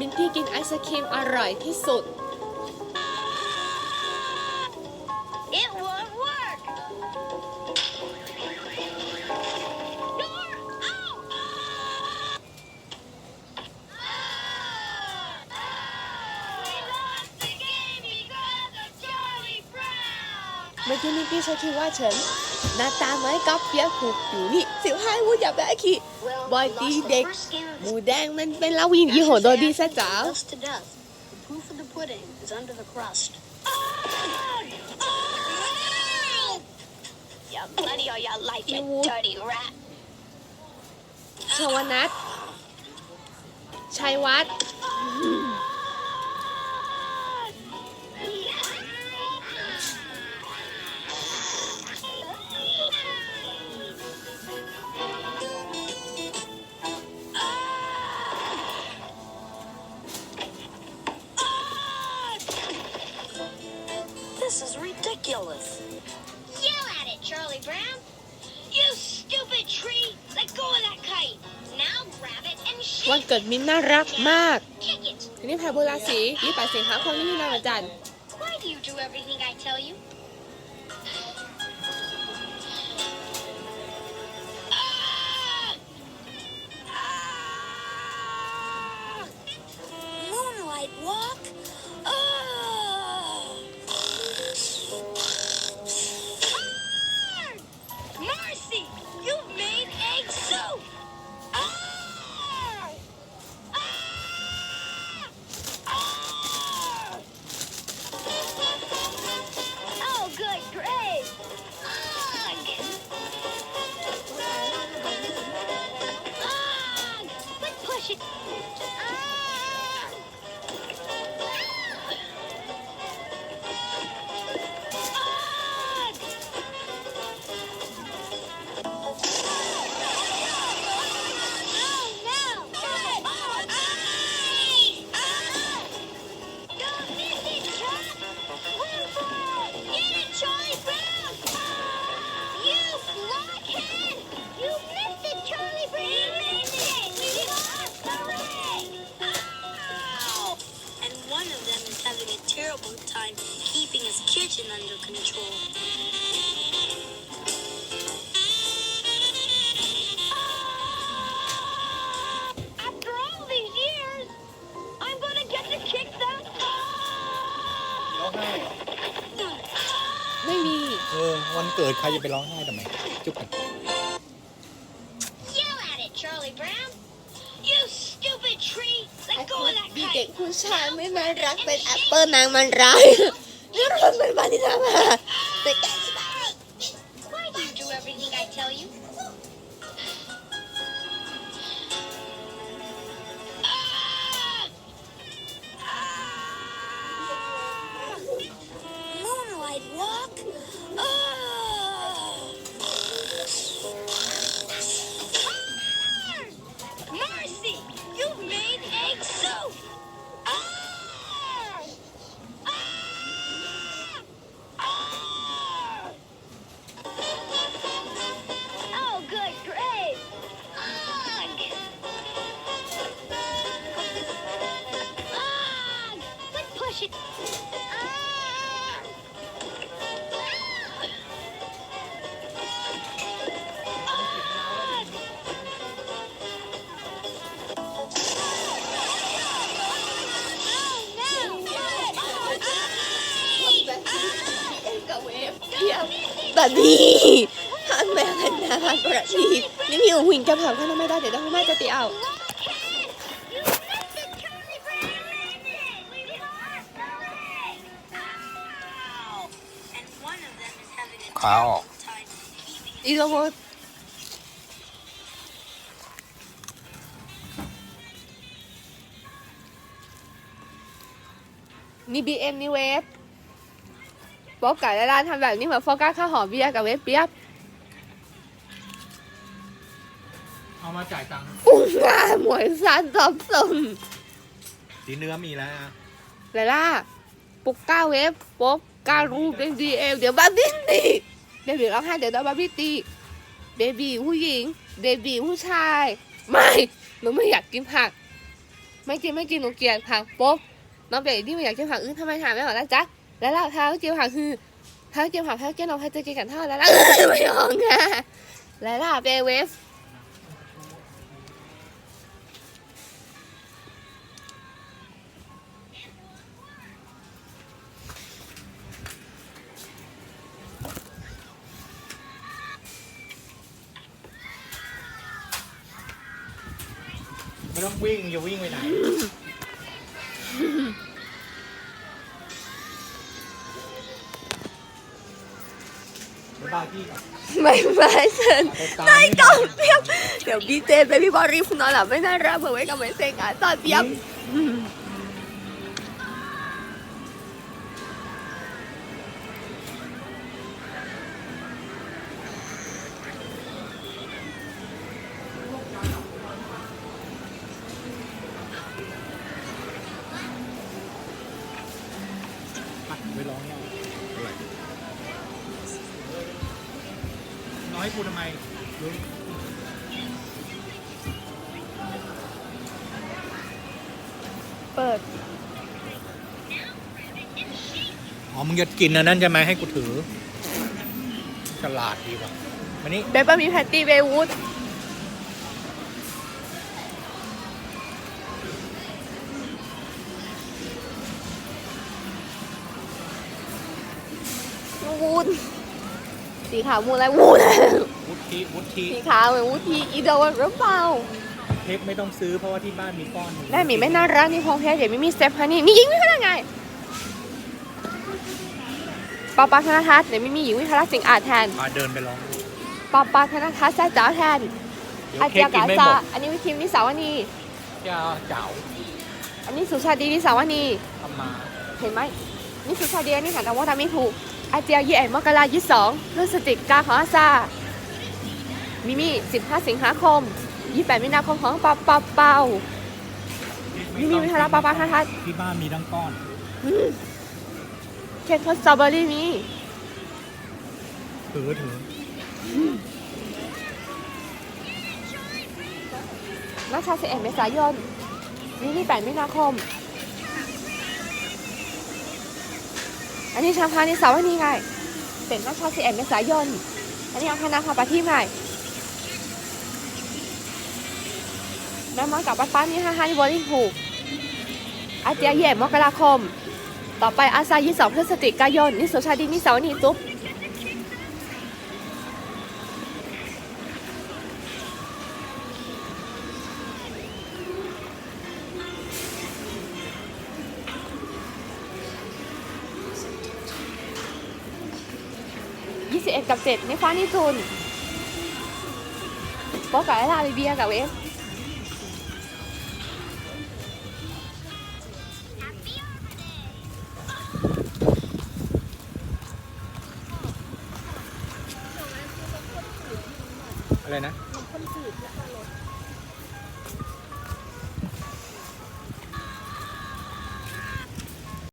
มินพี่กินไอศครีมอร่อยที่สุด It won't work. Door out. We lost the game because of Charlie Brown. เมื่อกี้มินพี่ใช้คิดว่าเฉิน หน้าตาเหมือนกับเปียกผูกอยู่นี่สิวให้วูอย่าไปขี้ Well, บอย we ดี lost the เด็ก first game of หมู this แดงมันเป็นลาวินยี่ห้อโดดีซะจ๋า Dust to death. The proof of the pudding is under the crust. You bloody or your life, you Ew. dirty rat. ชวนัทชัยวัฒน์ This is ridiculous. Yell at it, Charlie Brown. You stupid tree! Let go of that kite. Now grab it and วัน shake เกิดมินน่ารักมาก Kick it. ทีนี้แพรโบราสียี่ปัดเสียงหาคนที่นี่นาวันจันทร์ Why do you do everything I tell you? เกิดใครจะไปร้องไห้ทำไมจุ๊บกัน Yell at it, Charlie Brown! You stupid tree! Let go of that ดีเด็ก kite! ผู้ชายไม่น่ารักเป็นแอปเปิลนางมันร้ายนี่รถเป็นบานิลามาแต่แก บัดดี้ห้ามแม่กันนะประทีนี่มีหุ่นกระเพราข้างไม่ได้เดี๋ยวต้องแม่จะตีเอาขาออกอีโรโบนี่บีเอ็มนี่เวฟ โป๊กไก่และร้านทำแบบนี้เหมือนโฟกัสข้าวหอมเบียร์กับเวฟเปียบเอามาจ่ายตังค์อุ้งงาหมวยซันตอบสมสีเนื้อมีแล้วนะไลล่าปุกก้าเวฟโป๊กก้ารูปเป็นดีเอลเดี๋ยวบาร์บี้ตีเบบีร้องไห้เดี๋ยวโดนบาร์บี้ตีเบบีผู้หญิงเบบีผู้ชาย ไม่หนูไม่อยากกินผัก ไม่จริงไม่จริงหนูเกลียดผักโป๊บน้องเบบี้ไม่อยากกินผักอื่นทำไมถามไม่ออกแล้วจ๊ะ แล้วเราเท้าเจียวผักคือเท้าเจียวผักเท้าเจียวน้องเท้าจะกินกันเท่าแล้วล่ะไม่ออกนะแล้วล่ะเบเวฟไม่ต้องวิ่งจะวิ่งไปไหน บายพี่ไม่ไม่ฉันไปตามไม่นี่ต้องเตรียบเดี๋ยวพี่เจนไปพี่บอรีฟนอนหลับไม่น่ารักเผื่อไว้กับไม่เซ็งอะตอนเตรียบ น้อยกูทำไมรู้เปิด อ๋อมึงจะกินอันนั้นใช่ไหมให้กูถือ ฉลาดดีว่ะมานี่เบปเปอร์มีแพตตี้เบวูดวูด สีขาวมูอะไรวูดวุฒิวุฒิสีขาวเหมือนวูดทีอีเดอร์หรือเปล่าเทปไม่ต้องซื้อเพราะว่าที่บ้านมีก้อนหนึ่งแม่หมีไม่น่ารักนี่พงแค่เดี๋ยวไม่มีสเตฟฮานี่มีหญิงวิทยาไงปอปาธนทัศน์เดี๋ยวไม่มีหญิงวิทยาสิงห์อาจแทนมาเดินไปร้องปอปาธนทัศน์แซ่จ๋าแทนเดี๋ยวอาเค้เจีกยกินกาไม่หซามดอันนี้วิคิมวิสาวนีจะเจ๋าอันนี้สุชาดีวิสาวนีทำมาเห็นไหมนี่สุชาดีอันนี่หันแต่ว่าทำไม่ถูก อาเจียยี่เอ็มกรายี่สองพฤศจิกาของอาซามิมี่สิบห้าสิงหาคมยี่แปดมีนาคมของปาปาเปานี่มีวิทยาลัยปาปาธนทัศน์ที่บ้านมีทั้งก้อนเค้กสตรอเบอรี่มีถือถือนักชาสิบเอ็ดเมษายนนี่นี่แปดมีนาคม อันนี้ชาพานิสาวนีไงเป็นนักชาสิบเอ็ดเมษายน อันนี้อาคณะคาปาที่ไงแม่มอกับป้าป้านี่ห้าห้าที่บอลลิงผูกอาเจียเย่มกราคม ต่อไปอาซายี่สองพฤศจิกายนนี่สุชาดีนี่สาวนีจุ๊บ 21 กับ7ในฟ้านี่จุนโป๊กกับไอลาลิเบียกับเวฟอะไรนะ